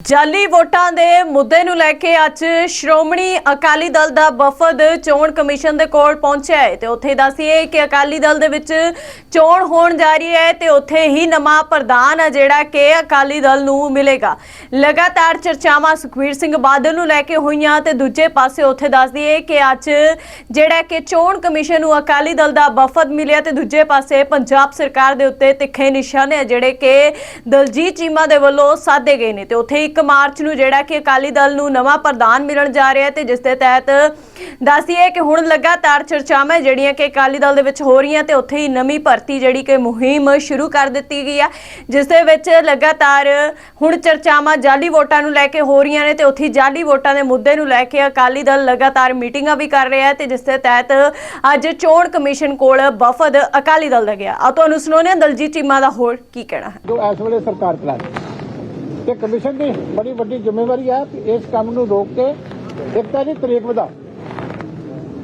ਜਾਲੀ ਵੋਟਾਂ ਦੇ ਮੁੱਦੇ ਨੂੰ ਲੈ ਕੇ ਅੱਜ ਸ਼੍ਰੋਮਣੀ ਅਕਾਲੀ ਦਲ ਦਾ ਵਫਦ ਚੋਣ ਕਮਿਸ਼ਨ ਦੇ ਕੋਲ ਪਹੁੰਚਿਆ ਹੈ ਤੇ ਉੱਥੇ ਦੱਸੀਏ ਕਿ ਅਕਾਲੀ ਦਲ ਦੇ ਵਿੱਚ ਚੋਣ ਹੋਣ ਜਾ ਰਹੀ ਹੈ ਤੇ ਉੱਥੇ ਹੀ ਨਵਾਂ ਪ੍ਰਧਾਨ ਹੈ ਜਿਹੜਾ ਕਿ ਅਕਾਲੀ ਦਲ ਨੂੰ ਮਿਲੇਗਾ। ਲਗਾਤਾਰ ਚਰਚਾਵਾਂ ਸੁਖਵੀਰ ਸਿੰਘ ਬਾਦਲ ਨੂੰ ਲੈ ਕੇ ਹੋਈਆਂ ਤੇ ਦੂਜੇ ਪਾਸੇ ਉੱਥੇ ਦੱਸਦੀਏ ਕਿ ਅੱਜ ਜਿਹੜਾ ਕਿ ਚੋਣ ਕਮਿਸ਼ਨ ਨੂੰ ਅਕਾਲੀ ਦਲ ਦਾ ਵਫਦ ਮਿਲਿਆ ਤੇ ਦੂਜੇ ਪਾਸੇ ਪੰਜਾਬ ਸਰਕਾਰ ਦੇ ਉੱਤੇ ਤਿੱਖੇ ਨਿਸ਼ਾਨੇ ਆ ਜਿਹੜੇ ਕਿ ਦਲਜੀਤ ਚੀਮਾ ਦੇ ਵੱਲੋਂ ਸਾਧੇ ਗਏ ਨੇ ਤੇ ਉੱਥੇ 1 ਮਾਰਚ ਨੂੰ ਜਿਹੜਾ ਕਿ ਅਕਾਲੀ ਦਲ ਨੂੰ ਨਵਾਂ ਪ੍ਰਧਾਨ ਮਿਲਣ ਜਾ ਰਿਹਾ ਤੇ ਜਿਸ ਦੇ ਤਹਿਤ ਦੱਸੀਏ ਕਿ ਹੁਣ ਲਗਾਤਾਰ ਚਰਚਾਵਾਂ ਜਿਹੜੀਆਂ ਕਿ ਅਕਾਲੀ ਦਲ ਦੇ ਵਿੱਚ ਹੋ ਰਹੀਆਂ ਤੇ ਉੱਥੇ ਹੀ ਨਵੀਂ ਭਰਤੀ ਜਿਹੜੀ ਕਿ ਮੁਹਿੰਮ ਸ਼ੁਰੂ ਕਰ ਦਿੱਤੀ ਗਈ ਆ, ਜਿਸ ਦੇ ਵਿੱਚ ਲਗਾਤਾਰ ਹੁਣ ਚਰਚਾਵਾਂ ਜਾਲੀ ਵੋਟਾਂ ਨੂੰ ਲੈ ਕੇ ਹੋ ਰਹੀਆਂ ਨੇ ਤੇ ਉੱਥੇ ਜਾਲੀ ਵੋਟਾਂ ਦੇ ਮੁੱਦੇ ਨੂੰ ਲੈ ਕੇ ਅਕਾਲੀ ਦਲ ਲਗਾਤਾਰ ਮੀਟਿੰਗਾਂ ਵੀ ਕਰ ਰਿਹਾ ਹੈ ਤੇ ਜਿਸ ਦੇ ਤਹਿਤ ਅੱਜ ਚੋਣ ਕਮਿਸ਼ਨ ਕੋਲ ਵਫਦ ਅਕਾਲੀ ਦਲ ਦਾ ਗਿਆ। ਆ ਤੁਹਾਨੂੰ ਸੁਣਾਉਂਦੇ ਹਾਂ ਦਲਜੀਤ ਚੀਮਾ ਦਾ ਹੋਰ ਕੀ ਕਹਿਣਾ ਹੈ। ਜੋ ਇਸ ਵੇਲੇ ਸਰਕਾਰ ਚਲਾ ਰਹੀ ਹੈ। ਤੇ ਕਮਿਸ਼ਨ ਦੀ ਬੜੀ ਵੱਡੀ ਜ਼ਿੰਮੇਵਾਰੀ ਹੈ ਕਿ ਇਸ ਕੰਮ ਨੂੰ ਰੋਕ ਕੇ ਇੱਕ ਤਾਂ ਦੀ ਤਰੀਕ ਵਧਾਓ।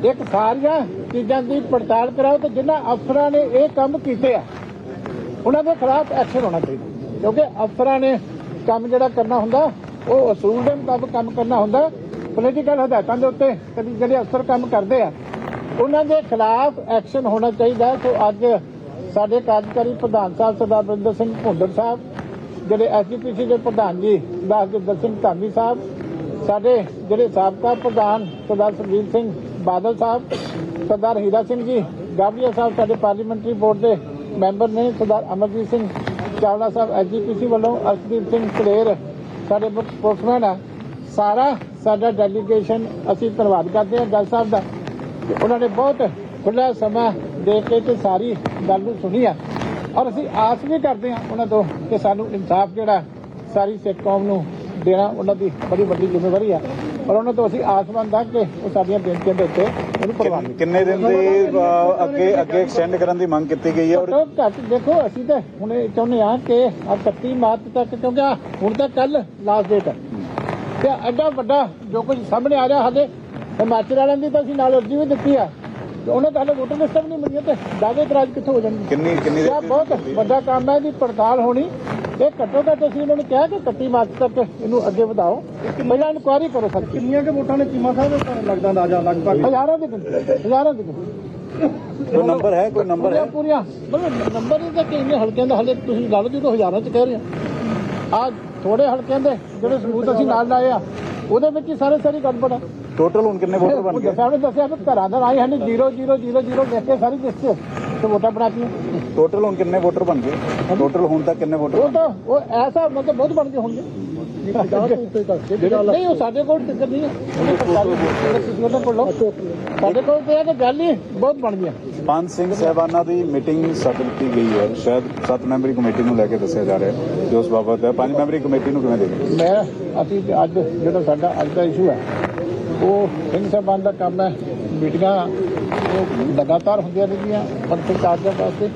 ਇੱਕ ਸਾਰੀਆਂ ਚੀਜ਼ਾਂ ਦੀ ਪੜਤਾਲ ਕਰਾਓ ਤੇ ਜਿਨ੍ਹਾਂ ਅਫਸਰਾਂ ਨੇ ਇਹ ਕੰਮ ਕੀਤੇ ਆ, ਉਹਨਾਂ ਦੇ ਖਿਲਾਫ ਐਕਸ਼ਨ ਹੋਣਾ ਚਾਹੀਦਾ। ਕਿਉਂਕਿ ਅਫਸਰਾਂ ਨੇ ਕੰਮ ਜਿਹੜਾ ਕਰਨਾ ਹੁੰਦਾ, ਉਹ ਅਸੂਲ ਦੇ ਮੁਤਾਬਕ ਕੰਮ ਕਰਨਾ ਹੁੰਦਾ ਪੋਲੀਟੀਕਲ ਹਦਾਇਤਾਂ ਦੇ ਉੱਤੇ ਕਦੀ ਜਿਹੜੇ ਅਫਸਰ ਕੰਮ ਕਰਦੇ ਆ, ਉਹਨਾਂ ਦੇ ਖਿਲਾਫ ਐਕਸ਼ਨ ਹੋਣਾ ਚਾਹੀਦਾ। ਸੋ ਅੱਜ ਸਾਡੇ ਕਾਰਜਕਾਰੀ ਪ੍ਰਧਾਨ ਸਾਹਿਬ ਸਰਦਾਰ ਬਰਿੰਦਰ ਸਿੰਘ ਭੁੰਦਰ ਸਾਹਿਬ ਜਿਹੜੇ ਐਸਜੀਪੀਸੀ ਦੇ ਪ੍ਰਧਾਨ ਜੀ ਸਰਦਾਰ ਜਗਦਰ ਸਿੰਘ ਧਾਮੀ ਸਾਹਿਬ, ਸਾਡੇ ਜਿਹੜੇ ਸਾਬਕਾ ਪ੍ਰਧਾਨ ਸਰਦਾਰ ਸੁਖਬੀਰ ਸਿੰਘ ਬਾਦਲ ਸਾਹਿਬ, ਸਰਦਾਰ ਹੀਰਾ ਸਿੰਘ ਜੀ ਗਾਬੀਆ ਸਾਹਿਬ ਸਾਡੇ ਪਾਰਲੀਮੈਂਟਰੀ ਬੋਰਡ ਦੇ ਮੈਂਬਰ ਨੇ, ਸਰਦਾਰ ਅਮਰਜੀਤ ਸਿੰਘ ਚਾਵਲਾ ਸਾਹਿਬ ਐਸਜੀਪੀਸੀ ਵੱਲੋਂ, ਅਰਸ਼ਦੀਪ ਸਿੰਘ ਕਲੇਰ ਸਾਡੇ ਮੁੱਖ ਸਪੋਕਸਮੈਨ ਆ। ਸਾਰਾ ਸਾਡਾ ਡੈਲੀਗੇਸ਼ਨ ਅਸੀਂ ਧੰਨਵਾਦ ਕਰਦੇ ਹਾਂ ਜੱਜ ਸਾਹਿਬ ਦਾ। ਉਹਨਾਂ ਨੇ ਬਹੁਤ ਖੁੱਲਾ ਸਮਾਂ ਦੇ ਕੇ ਤੇ ਸਾਰੀ ਗੱਲ ਨੂੰ ਸੁਣੀ ਆ। ਔਰ ਅਸੀਂ ਆਸ ਵੀ ਕਰਦੇ ਹਾਂ ਉਹਨਾਂ ਤੋਂ ਕਿ ਸਾਨੂੰ ਇਨਸਾਫ ਜਿਹੜਾ ਸਾਰੀ ਸਿੱਖ ਕੌਮ ਨੂੰ ਦੇਣਾ ਉਹਨਾਂ ਦੀ ਬੜੀ ਵੱਡੀ ਜ਼ਿੰਮੇਵਾਰੀ ਆ। ਔਰ ਉਹਨਾਂ ਤੋਂ ਅਸੀਂ ਆਸਮੰਦ ਹਾਂ ਕਿ ਉਹ ਸਾਡੀਆਂ ਬੇਨਤੀਆਂ ਦੇ ਉੱਤੇ ਉਹਨੂੰ ਪ੍ਰਵਾਨ ਕਿੰਨ- ਦਿਨ ਦੀ ਅੱਗੇ ਅੱਗੇ ਐਕਸਟੈਂਡ ਕਰਨ ਦੀ ਮੰਗ ਕੀਤੀ ਗਈ ਹੈ ਔਰ ਘੱਟੋ ਦੇਖੋ ਅਸੀਂ ਤਾਂ ਹੁਣ ਇਹ ਚਾਹੁੰਦੇ ਹਾਂ ਕਿ ਆ 31 ਮਾਰਚ ਤੱਕ ਕਿਉਂਕਿ ਹੁਣ ਤਾਂ ਕੱਲ ਲਾਸਟ ਡੇਟ ਹੈ। ਤੇ ਐਡਾ ਵੱਡਾ ਜੋ ਕੁਝ ਸਾਹਮਣੇ ਆ ਰਿਹਾ ਹਾਲੇ ਹਿਮਾਚਲ ਵਾਲਿਆਂ ਦੀ ਤਾਂ ਅਸੀਂ ਨਾਲ ਅਰਜ਼ੀ ਵੀ ਦਿੱਤੀ ਆ। ਤੇ ਉਹਨਾਂ ਦਾ ਹਾਲੇ ਵੋਟਰ ਲਿਸਟ ਵੀ ਨਹੀਂ ਮਿਲੀ ਤੇ ਦਾਅਵੇ ਇਤਰਾਜ਼ ਕਿੱਥੋਂ ਹੋ ਜਾਣਗੇ? ਕਿੰਨੀ ਕਿੰਨੀ ਇਹ ਬਹੁਤ ਵੱਡਾ ਕੰਮ ਹੈ ਇਹਦੀ ਪੜਤਾਲ ਹੋਣੀ। ਇਹ ਘੱਟੋ ਘੱਟ ਅਸੀਂ ਉਹਨਾਂ ਨੂੰ ਕਿਹਾ ਕਿ 31 ਮਾਰਚ ਤੱਕ ਇਹਨੂੰ ਅੱਗੇ ਵਧਾਓ। ਪਹਿਲਾਂ ਇਨਕੁਆਇਰੀ ਕਰੋ ਸਰ। ਕਿੰਨੀਆਂ ਕਿ ਵੋਟਾਂ ਨੇ? ਚੀਮਾ ਸਾਹਿਬ ਦੇ ਲੱਗਦਾ ਅੰਦਾਜ਼ਾ ਲਗਭਗ? ਹਜ਼ਾਰਾਂ ਦੀ ਹਜ਼ਾਰਾਂ ਦੀ ਕੋਈ ਨੰਬਰ ਹੈ? ਕੋਈ ਨੰਬਰ ਹੈ? ਪੂਰੀਆਂ। ਮਤਲਬ ਨੰਬਰ ਇਹ ਤਾਂ ਕਿ ਇੰਨੇ ਹਲਕਿਆਂ ਦਾ ਹਲੇ ਤੁਸੀਂ ਲਾ ਲਓ ਜਦੋਂ ਹਜ਼ਾਰਾਂ ਚ ਕਹਿ ਰਹੇ ਆ ਆ ਥੋੜੇ ਹਲਕਿਆਂ ਦੇ ਜਿਹੜੇ ਸਬੂਤ ਅਸੀਂ ਨਾਲ ਲਾਏ ਆ ਉਹਦੇ ਵਿੱਚ ਹੀ ਸਾਰੇ ਸਾਰੀ ਗੜਬੜ ਆ। ਟੋਟਲ ਹੁਣ ਕਿੰਨੇ ਵੋਟਰ ਬਣ ਗਏ? ਦੱਸਿਆ ਉਹਨੇ ਦੱਸਿਆ ਕਿ ਘਰਾਂ ਦਾ ਆਏ ਹਨ 0 0 0 0 ਦੇਖ ਕੇ ਸਾਰੀ ਲਿਸਟ ਤੇ ਵੋਟਾਂ ਬਣਾਤੀਆਂ ਟੋਟਲ ਹੁਣ ਕਿੰਨੇ ਵੋਟਰ ਬਣ ਗਏ? ਟੋਟਲ ਹੁਣ ਤੱਕ ਕਿੰਨੇ ਵੋਟਰ ਉਹ ਤਾਂ ਉਹ ਐਸਾ ਮਤਲਬ ਬਹੁਤ ਬਣ ਗਏ ਹੋਣਗੇ। ਨਹੀਂ ਉਹ ਸਾਡੇ ਕੋਲ ਟਿਕਟ ਨਹੀਂ ਤੁਸੀਂ ਉਹਨਾਂ ਕੋਲ ਲਓ। ਸਾਡੇ ਕੋਲ ਤੇ ਇਹ ਕਿ ਗੱਲ ਹੀ ਬਹੁਤ ਬਣ ਗਿਆ ਪੰਜ ਸਿੰਘ ਸਹਿਬਾਨਾਂ ਦੀ ਮੀਟਿੰਗ ਸੱਦ ਦਿੱਤੀ ਗਈ ਹੈ। ਸ਼ਾਇਦ ਸੱਤ ਮੈਂਬਰੀ ਕਮੇਟੀ ਨੂੰ ਲੈ ਕੇ ਦੱਸਿਆ ਜਾ ਰਿਹਾ ਹੈ ਜੋ ਉਸ ਬਾਬਤ ਹੈ। ਪੰਜ ਮੈਂਬਰੀ ਕਮੇਟੀ ਨੂੰ ਕਿਵੇਂ ਦੇਖਦੇ ਮੈਂ ਅਸੀਂ ਅੱਜ ਜਿਹੜਾ ਸਾਡਾ ਅੱਜ ਦਾ ਇਸ਼ੂ ਹੈ ਉਹ ਸਿੰਘ ਸਾਹਿਬਾਨ ਦਾ ਕੰਮ ਹੈ, ਮੀਟਿੰਗਾਂ ਉਹ ਲਗਾਤਾਰ ਹੁੰਦੀਆਂ ਰਹਿੰਦੀਆਂ ਪੰਥਕ ਕਾਰਜਾਂ ਵਾਸਤੇ।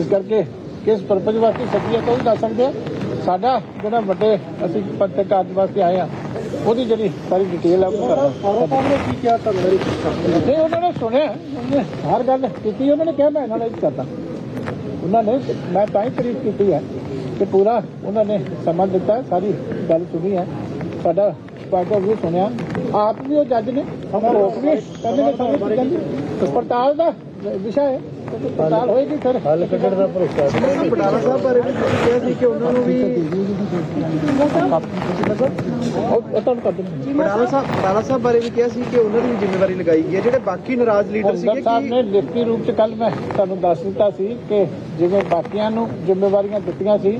ਇਸ ਕਰਕੇ ਕਿਸ ਪਰਪਸ ਵਾਸਤੇ ਸੱਦੀ ਹੈ ਤਾਂ ਵੀ ਦੱਸ ਸਕਦੇ ਆ। ਸਾਡਾ ਜਿਹੜਾ ਵੱਡੇ ਅਸੀਂ ਪੰਥਕ ਕਾਰਜ ਵਾਸਤੇ ਆਏ ਆ, ਉਹਦੀ ਜਿਹੜੀ ਸਾਰੀ ਡਿਟੇਲ ਹੈ ਉਹ ਕਰਨਾ। ਕੀ ਕਿਹਾ ਤੁਹਾਨੂੰ ਨਹੀਂ ਉਹਨਾਂ ਨੇ ਸੁਣਿਆ, ਉਹਨਾਂ ਹਰ ਗੱਲ ਕੀਤੀ, ਉਹਨਾਂ ਨੇ ਕਿਹਾ, ਮੈਂ ਇਹਨਾਂ ਨਾਲ ਇਹ ਕਰਦਾ। ਉਹਨਾਂ ਨੇ, ਮੈਂ ਤਾਂ ਹੀ ਤਾਰੀਫ ਕੀਤੀ ਹੈ ਕਿ ਪੂਰਾ ਉਹਨਾਂ ਨੇ ਸਮਾਂ ਦਿੱਤਾ, ਸਾਰੀ ਗੱਲ ਸੁਣੀ ਹੈ। ਸਾਡਾ ਆਫ View ਸੁਣਿਆ। ਆਪ ਵੀ ਉਹ ਜੱਜ ਨੇ ਹਮ ਲੋਕ ਵੀ ਕਹਿੰਦੇ ਨੇ ਸਾਰੀ ਚੀਜ਼ਾਂ ਦੀ ਪੜਤਾਲ ਦਾ ਵਿਸ਼ਾ ਹੈ। ਪੜਤਾਲ ਹੋਏਗੀ ਸਰ ਹੱਲ ਕੱਢਣ ਦਾ ਭਰੋਸਾ ਬਟਾਲਾ ਸਾਹਿਬ ਬਾਰੇ ਵੀ ਕਿਹਾ ਸੀ ਕਿ ਉਹਨਾਂ ਨੂੰ ਵੀ ਉਹ ਤੁਹਾਨੂੰ ਕਰ ਦਿੰਦੇ ਬਟਾਲਾ ਸਾਹਿਬ ਬਟਾਲਾ ਸਾਹਿਬ ਬਾਰੇ ਵੀ ਕਿਹਾ ਸੀ ਕਿ ਉਹਨਾਂ ਦੀ ਵੀ ਜ਼ਿੰਮੇਵਾਰੀ ਲਗਾਈ ਗਈ ਹੈ। ਜਿਹੜੇ ਬਾਕੀ ਨਾਰਾਜ਼ ਲੀਡਰ ਸੀਗੇ ਸਾਹਿਬ ਕਿ ਨੇ ਲਿਖਤੀ ਰੂਪ ਚ ਕੱਲ ਮੈਂ ਤੁਹਾਨੂੰ ਦੱਸ ਦਿੱਤਾ ਸੀ ਕਿ ਜਿਵੇਂ ਬਾਕੀਆਂ ਨੂੰ ਜ਼ਿੰਮੇਵਾਰੀਆਂ ਦਿੱਤੀਆਂ ਸੀ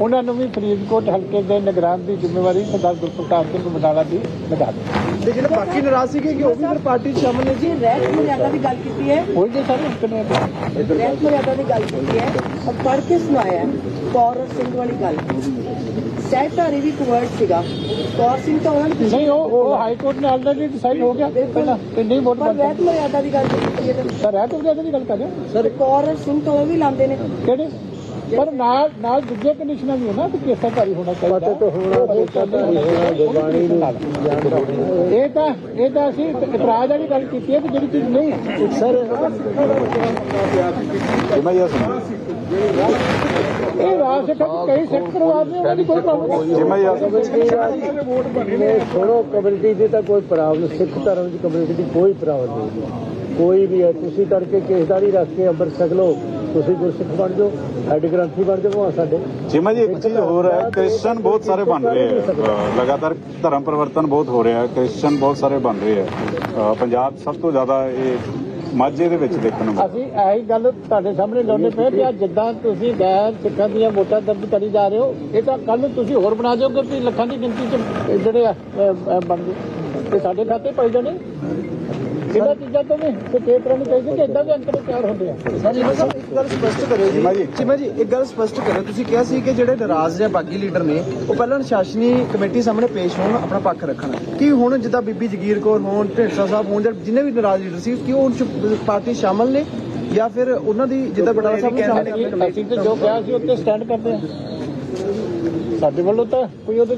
ਉਹਨਾਂ ਨੂੰ ਵੀ ਫਰੀਦਕੋਟ ਹਲਕੇ ਦੇ ਨਿਗਰਾਨ ਦੀ ਜ਼ਿੰਮੇਵਾਰੀ ਸਰਦਾਰ ਗੁਰਪ੍ਰਤਾਪ ਸਿੰਘ ਬਡਾਲਾ ਦੀ ਲਗਾ ਦਿੱਤੀ। ਤੇ ਜਿਹੜੇ ਬਾਕੀ ਨਾਰਾਜ਼ ਸੀਗੇ ਕਿ ਉਹ ਵੀ ਫਿਰ ਪਾਰਟੀ ਸ਼ਾਮਲ ਨੇ ਜੀ? ਰਹਿਤ ਮਰਿਆਦਾ ਦੀ ਗੱਲ ਕੀਤੀ ਹੈ। ਹੋਈ ਜੇ ਸਾਰੇ ਕਿੰਨੇ ਰਹਿਤ ਮਰਿਆਦਾ ਦੀ ਗੱਲ ਕੀਤੀ ਹੈ। ਅਬ ਪੜ੍ਹ ਕੇ ਸੁਣਾਇਆ ਹੈ। ਕੌਰ ਔਰ ਸਿੰਘ ਵਾਲੀ ਗੱਲ। ਸਹਿਤਾਰੀ ਵੀ word ਸੀਗਾ। ਕੌਰ ਸਿੰਘ ਤਾਂ ਉਹਨਾਂ ਨੇ ਨਹੀਂ ਉਹ ਉਹ ਹਾਈ ਕੋਰਟ ਨੇ ਆਲਰੇਡੀ ਡਿਸਾਈਡ ਹੋ ਗਿਆ। ਪਹਿਲਾਂ ਕਿ ਨਹੀਂ ਵੋਟ ਪਰ ਰਹਿਤ ਮਰਿਆਦਾ ਦੀ ਗੱਲ ਕੀਤੀ ਹੈ। ਸਰ ਹੈ ਤਾਂ ਦੀ ਗੱਲ ਕਰ ਰਹੇ। ਸਰ ਕੌਰ ਔਰ ਸਿੰਘ ਤਾਂ ਉਹ ਵੀ ਲਾਉਂਦੇ ਨੇ। ਕਿਹੜੇ? ਪਰ ਨਾਲ ਨਾਲ ਦੂਜੇ ਕੰਡੀਸ਼ਨਾਂ ਵੀ ਹੈ ਨਾ ਕਿ ਕੇਸਾਧਾਰੀ ਹੋਣਾ ਚਾਹੀਦਾ। ਪਤਾ ਤਾਂ ਹੋਣਾ ਗੁਰਬਾਣੀ ਨੂੰ ਇਹ ਤਾਂ ਇਹ ਤਾਂ ਅਸੀਂ ਇਤਰਾਜ਼ ਵਾਲੀ ਗੱਲ ਕੀਤੀ ਹੈ ਕਿ ਜਿਹੜੀ ਚੀਜ਼ ਨਹੀਂ ਹੈ। ਸਰ ਮੈਂ ਇਹ ਸੁਣਾ। ਇਹ ਰਾਜ ਸਿੱਖਾਂ ਕਈ ਸਿੱਖ ਪਰਿਵਾਰ ਨੇ ਉਹਨਾਂ ਦੀ ਕੋਈ ਪ੍ਰੋਬਲਮ ਨਹੀਂ। ਜਿਵੇਂ ਜੀ ਨੇ ਛੋੜੋ ਕਮਿਊਨਿਟੀ ਦੀ ਤਾਂ ਕੋਈ ਪ੍ਰੋਬਲਮ ਸਿੱਖ ਧਰਮ ਦੀ ਕਮਿਊਨਿਟੀ ਦੀ ਕੋਈ ਪ੍ਰੋਬਲਮ ਨਹੀਂ। ਕੋਈ ਵੀ ਹੈ ਤੁਸੀਂ ਤੜਕੇ ਕੇਸਦਾਰੀ ਰੱਖ ਕੇ ਅੰਮ੍ਰਿਤ ਛਕ ਲਓ। ਤੁਸੀਂ ਗੁਰਸਿੱਖ ਬਣ ਜਾਓ ਹੈਡ ਗ੍ਰੰਥੀ ਬਣ ਜਾਓ ਸਾਡੇ। ਜਿਵੇਂ ਜੀ ਇੱਕ ਚੀਜ਼ ਹੋਰ ਹੈ ਕ੍ਰਿਸਚਨ ਬਹੁਤ ਸਾਰੇ ਬਣ ਰਹੇ ਹੈ। ਲਗਾਤਾਰ ਧਰਮ ਪਰਿਵਰਤਨ ਬਹੁਤ ਹੋ ਰਿਹਾ ਹੈ ਕ੍ਰਿਸਚਨ ਬਹੁਤ ਸਾਰੇ ਬਣ ਰਹੇ ਹੈ। ਪੰਜਾਬ ਸਭ ਤੋਂ ਜ਼ਿਆਦਾ ਇਹ ਮਾਝੇ ਦੇ ਵਿੱਚ ਦੇਖਣ ਨੂੰ। ਅਸੀਂ ਇਹੀ ਗੱਲ ਤੁਹਾਡੇ ਸਾਹਮਣੇ ਲਾਉਂਦੇ ਪਏ ਕਿ ਜਿੱਦਾਂ ਤੁਸੀਂ ਗੈਰ ਸਿੱਖਾਂ ਦੀਆਂ ਵੋਟਾਂ ਦਰਜ ਕਰੀ ਜਾ ਰਹੇ ਹੋ ਇਹ ਤਾਂ ਕੱਲ ਨੂੰ ਤੁਸੀਂ ਹੋਰ ਬਣਾ ਦਿਓਗੇ ਕਿ ਲੱਖਾਂ ਦੀ ਗਿਣਤੀ ਚ ਜਿਹੜੇ ਆ, ਅ, ਅ, ਬਣ ਗਏ। ਤੇ ਸਾਡੇ ਖਾਤੇ ਪੈ ਜਾਣੇ। ਇਹਨਾਂ ਚੀਜ਼ਾਂ ਤੋਂ ਵੀ ਸੁਚੇਤ ਰਹਿਣੀ ਚਾਹੀਦੀ ਕਿ ਇਦਾਂ ਵੀ ਅੰਕੜੇ ਤਿਆਰ ਹੁੰਦੇ ਆ। ਸਰ ਇੱਕ ਗੱਲ ਸਪਸ਼ਟ ਕਰਿਓ ਜੀ। ਚੀਮਾ ਜੀ। ਇੱਕ ਗੱਲ ਸਪਸ਼ਟ ਕਰਿਓ। ਤੁਸੀਂ ਕਿਹਾ ਸੀ ਕਿ ਜਿਹੜੇ ਨਾਰਾਜ਼ ਜਾਂ ਬਾਗੀ ਲੀਡਰ ਨੇ ਉਹ ਪਹਿਲਾਂ ਅਨੁਸ਼ਾਸਨੀ ਕਮੇਟੀ ਸਾਹਮਣੇ ਪੇਸ਼ ਹੋਣ ਆਪਣਾ ਪੱਖ ਰੱਖਣ। ਕੀ ਹੁਣ ਜਿੱਦਾਂ ਬੀਬੀ ਜਗੀਰ ਕੌਰ ਹੋਣ ਢਿੰਡਸਾ ਸਾਹਿਬ ਹੋਣ ਜਾਂ ਜਿੰਨੇ ਵੀ ਨਾਰਾਜ਼ ਲੀਡਰ ਸੀ ਕਿ ਉਹ ਪਾਰਟੀ ਸ਼ਾਮਲ ਨੇ? ਜਾਂ ਫਿਰ ਉਹਨਾਂ ਦੀ ਜਿੱਦਾਂ ਬਟਾਲਾ ਸਾਹਿਬ ਨੂੰ ਸ਼ਾਮਲ ਅਸੀਂ ਤੇ ਜੋ ਕਿਹਾ ਸੀ ਉੱਤੇ ਸਟੈਂਡ ਕਰਦੇ ਆ। ਸਾਡੇ ਵੱਲੋਂ ਤਾਂ ਕੋਈ ਉਹਦੇ